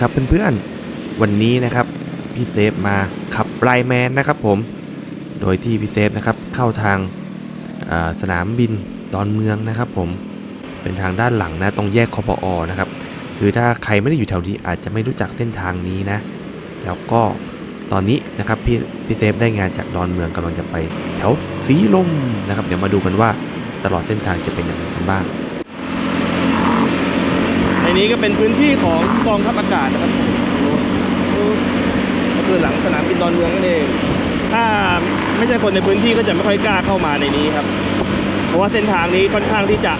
ครับเพื่อนๆ วันนี้นะครับพี่เซฟมาขับไลแมนนะครับผม โดยที่พี่เซฟนะครับเข้าทางาสนามบินดอนเมืองนะครับผม เป็นทางด้านหลังนะตรงแยกคอปอนะครับ คือถ้าใครไม่ได้อยู่แถวนี้อาจจะไม่รู้จักเส้นทางนี้นะ แล้วก็ตอนนี้นะครับพี่พี่เซฟได้งานจากดอนเมืองกำลังจะไปแถวสีลมนะครับ เดี๋ยวมาดูกันว่าตลอดเส้นทางจะเป็นอย่างไรกันบ้าง ในนี้ก็เป็นพื้นที่ของกองทัพอากาศนะครับก็คือหลังสนามบินดอนเมืองนั่นเองถ้าไม่ใช่คนในพื้นที่ก็จะไม่ค่อยกล้าเข้ามาในนี้ครับ เพราะว่าเส้นทางนี้ค่อนข้างที่จะ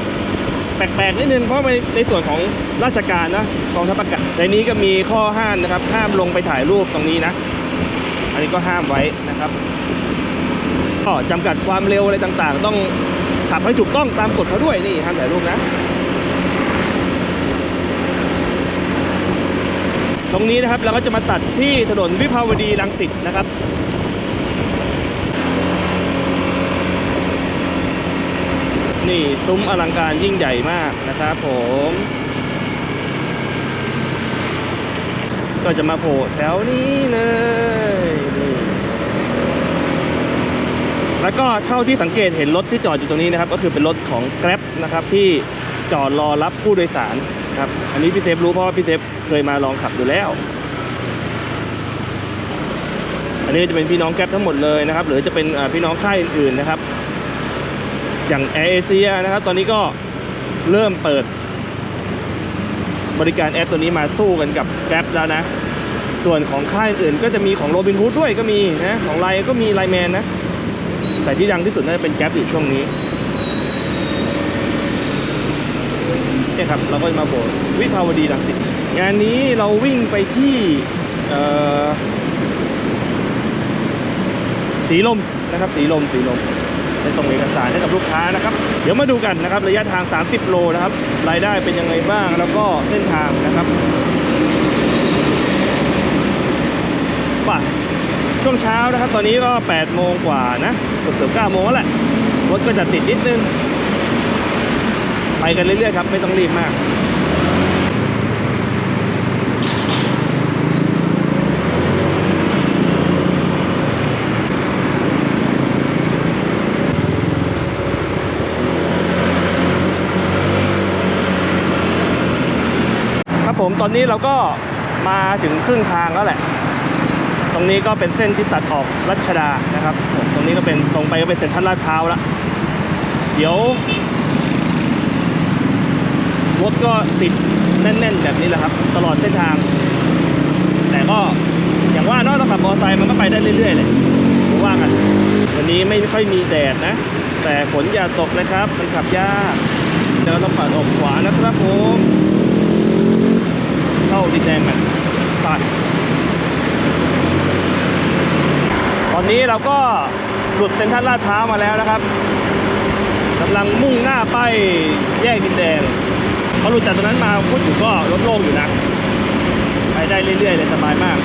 แปลกๆนิดนึงเพราะในในส่วนของราชการนะกองทัพอากาศในนี้ก็มีข้อห้ามนะครับ ห้ามลงไปถ่ายรูปตรงนี้นะ อันนี้ก็ห้ามไว้นะครับก็จำกัดความเร็วอะไรต่างๆ ต้องขับให้ถูกต้องตามกฎเขาด้วยนี่ห้ามถ่ายรูปนะ ตรงนี้นะครับเราก็จะมาตัดที่ถนนวิภาวดีรังสิตนะครับนี่ซุ้มอลังการยิ่งใหญ่มากนะครับผม ก็จะมาโผล่แถวนี้เลยแล้วก็เท่าที่สังเกตเห็นรถที่จอดอยู่ตรงนี้นะครับ ก็คือเป็นรถของ Grab นะครับที่จอดรอรับผู้โดยสาร ครับ อันนี้พี่เซฟรู้เพราะว่าพี่เซฟเคยมาลองขับดูแล้ว อันนี้จะเป็นพี่น้องแก๊ปทั้งหมดเลยนะครับ หรือจะเป็นพี่น้องค่ายอื่นๆนะครับ อย่างแอร์เอเชียนะครับ ตอนนี้ก็เริ่มเปิด บริการแอปตัวนี้มาสู้กันกับแก๊ปแล้วนะ ส่วนของค่ายอื่นก็จะมีของโรบินฮูดด้วยก็มีนะ ของไลน์ก็มีไลแมนนะ แต่ที่ดังที่สุดน่าจะเป็นแก๊ปอยู่ช่วงนี้ เนี่ยครับเราก็จะมาโบสถ์วิภาวดีรังสิตงานนี้เราวิ่งไปที่เอ่อสีลมนะครับ สีลมสีลมไปส่งเอกสารให้กับลูกค้านะครับ เดี๋ยวมาดูกันนะครับ ระยะทาง 30 โลนะครับ รายได้เป็นยังไงบ้าง แล้วก็เส้นทางนะครับป่ะช่วงเช้านะครับ ตอนนี้ก็8โมงกว่านะเกือบเกือบ9โมงแล้วแหละรถก็จะติดนิดนึง ไปกันเรื่อยๆครับ ไม่ต้องรีบมากครับผมตอนนี้เราก็มาถึงครึ่งทางแล้วแหละ ตรงนี้ก็เป็นเส้นที่ตัดออกรัชดานะครับผมตรงนี้ก็เป็นตรงไปก็เป็นเซ็นทรัลลาดพร้าวแล้ว เดี๋ยว ถก็ติดแน่นๆ แบบนี้แหละครับ ตลอดเส้นทาง แต่ก็อย่างว่าเนอกเราขับมอเตอร์ไซค์มันก็ไปได้เรื่อยๆเลยว่ากันวันนี้ไม่ค่อยมีแดดนะ แต่ฝนอย่าตกนะครับ มันขับยากเดี๋ยวเราปัดออกขวานะครับผมเข้าดินแดงกันไปตอนนี้เราก็หลุดเซ็นทรัลลาดพร้าวมาแล้วนะครับกำลังมุ่งหน้าไปแยกดินแดง หลุดจากตรงนั้นมาพูดถึงก็รถโล่งอยู่นะ ไปได้เรื่อยๆเลยสบายมาก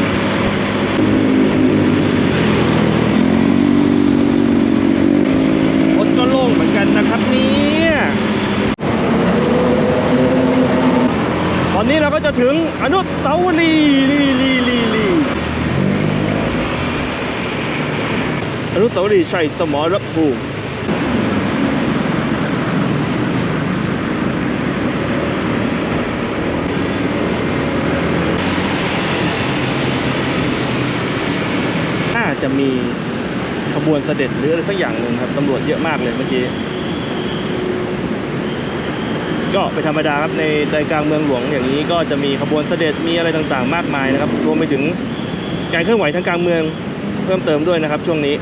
รถก็โล่งเหมือนกันนะครับเนี่ยตอนนี้เราก็จะถึงอนุสาวรีย์ลีลีลีลีอนุสาวรีย์ชัยสมรภูมิ จะมีขบวนเสด็จหรืออะไรสักอย่างหนึ่งครับตำรวจเยอะมากเลยเมื่อกี้ก็เป็นธรรมดาครับในใจกลางเมืองหลวงอย่างนี้ก็จะมีขบวนเสด็จมีอะไรต่างๆ มากมายนะครับรวมไปถึงการเคลื่อนไหวทางการเมืองเพิ่มเติมด้วยนะครับ ช่วงนี้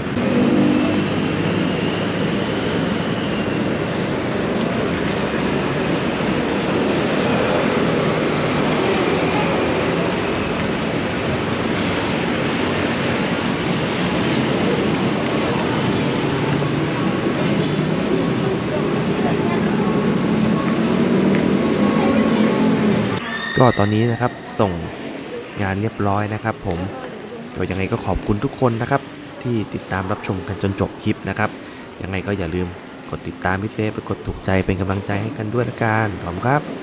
ก็ตอนนี้นะครับส่งงานเรียบร้อยนะครับ ผมก็ยังไงก็ขอบคุณทุกคนนะครับ ที่ติดตามรับชมกันจนจบคลิปนะครับ ยังไงก็อย่าลืมกดติดตามพี่เซฟไปกดถูกใจเป็นกำลังใจให้กันด้วยละกันขอบคุณครับ